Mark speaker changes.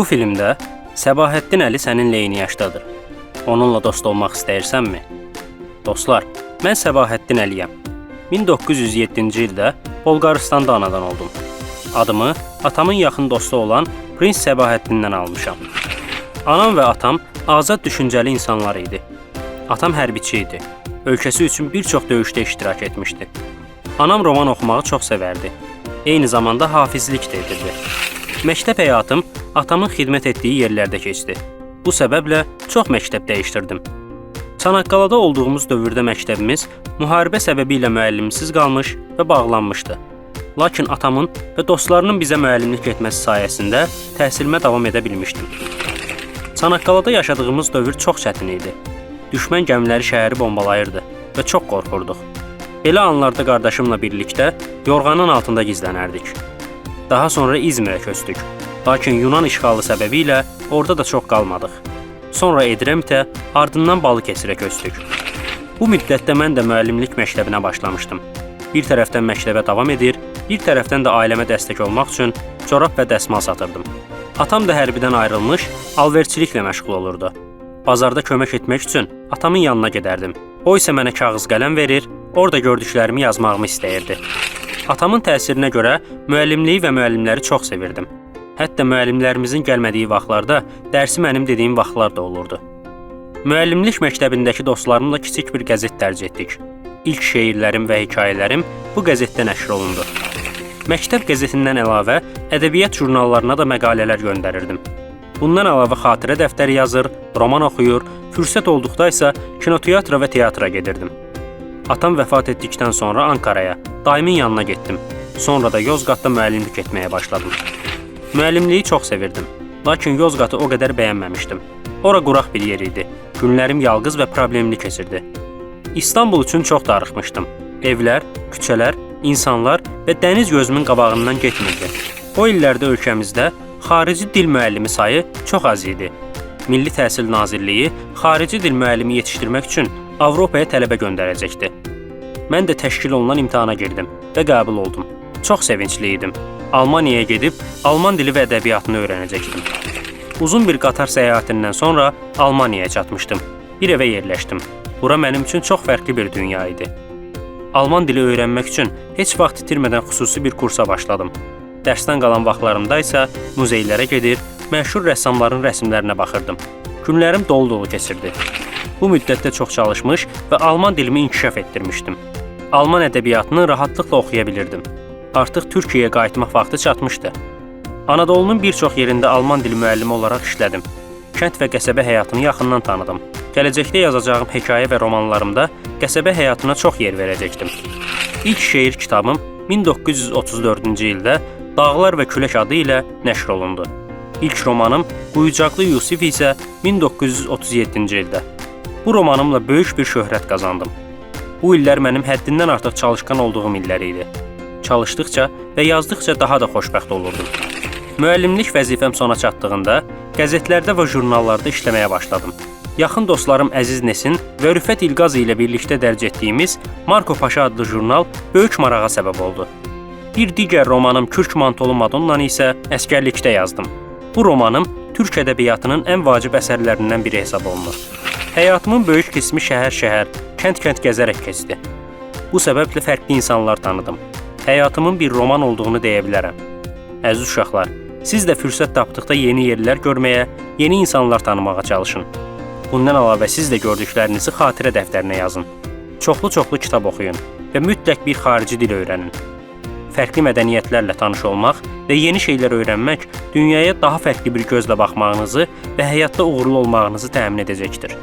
Speaker 1: Bu filmdə Səbahəddin Əli sənin leyni yaşdadır. Onunla dost olmaq istəyirsənmi? Dostlar, mən Səbahəddin Əliyəm. 1907-ci ildə Bolqarıstanda anadan oldum. Adımı atamın yaxın dostu olan Prins Səbahəddindən almışam. Anam və atam azad düşüncəli insanlar idi. Atam hərbiçi idi. Ölkəsi üçün bir çox döyüşdə iştirak etmişdi. Anam roman oxumağı çox sevərdi. Eyni zamanda hafizlik də edirdi. Məktəb həyatım atamın xidmət etdiyi yerlərdə keçdi. Bu səbəblə çox məktəb dəyişdirdim. Çanaqqalada olduğumuz dövrdə məktəbimiz müharibə səbəbi ilə müəllimsiz qalmış və bağlanmışdı. Lakin atamın və dostlarının bizə müəllimlik etməsi sayəsində təhsilimə davam edə bilmişdim. Çanaqqalada yaşadığımız dövr çox çətin idi. Düşmən gəmiləri şəhəri bombalayırdı və çox qorxurduq. Belə anlarda qardaşımla birlikdə yorğanın altında gizlənərdik. Daha sonra İzmirə köçdük. Lakin Yunan işğalı səbəbilə orada da çox qalmadıq. Sonra Edremitə, ardından Balıkəsirə köçdük. Bu müddətdə mən də müəllimlik məktəbinə başlamışdım. Bir tərəfdən məktəbə davam edir, bir tərəfdən də ailəmə dəstək olmaq üçün corab və dəsmal satırdım. Atam da hərbidən ayrılmış, alverçiliklə məşğul olurdu. Bazarda kömək etmək üçün atamın yanına gedərdim. O isə mənə kağız qələm verir, orada gördüklərimi yazmağımı istəyirdi. Atamın təsirinə görə müəllimliyi və müəllimləri çox sevirdim. Hətta müəllimlərimizin gəlmədiyi vaxtlarda dərsi mənim dediyim vaxtlar da olurdu. Müəllimlik məktəbindəki dostlarımla kiçik bir qəzet dərc etdik. İlk şeirlərim və hekayələrim bu qəzetdə nəşr olundu. Məktəb qəzetindən əlavə ədəbiyyat jurnallarına da məqalələr göndərirdim. Bundan əlavə xatirə dəftəri yazır, roman oxuyur, fürsət olduqda isə kinoteatra və teatra gedirdim. Atam vəfat etdikdən sonra Ankaraya, daimin yanına getdim. Sonra da Yozqatda müəllimlik etməyə başladım. Müəllimliyi çox sevirdim. Lakin Yozqatı o qədər bəyənməmişdim. Ora quraq bir yer idi. Günlərim yalqız və problemli keçirdi. İstanbul üçün çox darıxmışdım. Evlər, küçələr, insanlar və dəniz gözümün qabağından getmirdi. O illərdə ölkəmizdə xarici dil müəllimi sayı çox az idi. Milli Təhsil Nazirliyi xarici dil müəllimi yetişdirmək üçün Avropaya tələbə göndərəcəkdi. Mən də təşkil olunan imtahana girdim və qəbul oldum. Çox sevincli idim. Almaniyaya gedib alman dili və ədəbiyyatını öyrənəcəkdim. Uzun bir qatar səyahətindən sonra Almaniyaya çatmışdım. Bir evə yerləşdim. Bura mənim üçün çox fərqli bir dünya idi. Alman dili öyrənmək üçün heç vaxt itirmədən xüsusi bir kursa başladım. Dərsdən qalan vaxtlarımda isə muzeylərə gedir, məşhur rəssamların rəsmlərinə baxırdım. Günlərim dolu-dolu keçirdi. Bu müddətdə çox çalışmış və alman dilimi inkişaf etdirmişdim. Alman ədəbiyyatını rahatlıqla oxuya bilirdim. Artıq Türkiyəyə qayıtmaq vaxtı çatmışdı. Anadolunun bir çox yerində alman dili müəllimi olaraq işlədim. Kənd və qəsəbə həyatını yaxından tanıdım. Gələcəkdə yazacağım hekayə və romanlarımda qəsəbə həyatına çox yer verəcəkdim. İlk şeir kitabım 1934-cü ildə Dağlar və Külək adı ilə nəşr olundu. İlk romanım Quyucaqlı Yusif isə 1937-ci ildə. Bu romanımla böyük bir şöhrət qazandım. Bu illər mənim həddindən artıq çalışqan olduğum illər idi. Çalışdıqca və yazdıqca daha da xoşbəxt olurdum. Müəllimlik vəzifəm sona çatdığında qəzetlərdə və jurnallarda işləməyə başladım. Yaxın dostlarım Əziz Nesin və Rüfət İlqaz ilə birlikdə dərc etdiyimiz Marko Paşa adlı jurnal böyük marağa səbəb oldu. Bir digər romanım Kürk Mantolu Madonnanı isə əskərlikdə yazdım. Bu romanım türk ədəbiyyatının ən vacib əsərlərindən biri hesab olunur. Həyatımın böyük qismi şəhər-şəhər, kənd-kənd gəzərək keçdi. Bu səbəblə fərqli insanlar tanıdım. Həyatımın bir roman olduğunu deyə bilərəm. Əziz uşaqlar, siz də fürsət tapdıqda yeni yerlər görməyə, yeni insanlar tanımağa çalışın. Bundan əlavə siz də gördüklərinizi xatirə dəftərinə yazın. Çoxlu-çoxlu kitab oxuyun və mütləq bir xarici dil öyrənin. Fərqli mədəniyyətlərlə tanış olmaq və yeni şeylər öyrənmək dünyaya daha fərqli bir gözlə baxmağınızı və həyatda uğurlu olmağınızı təmin edəcəkdir.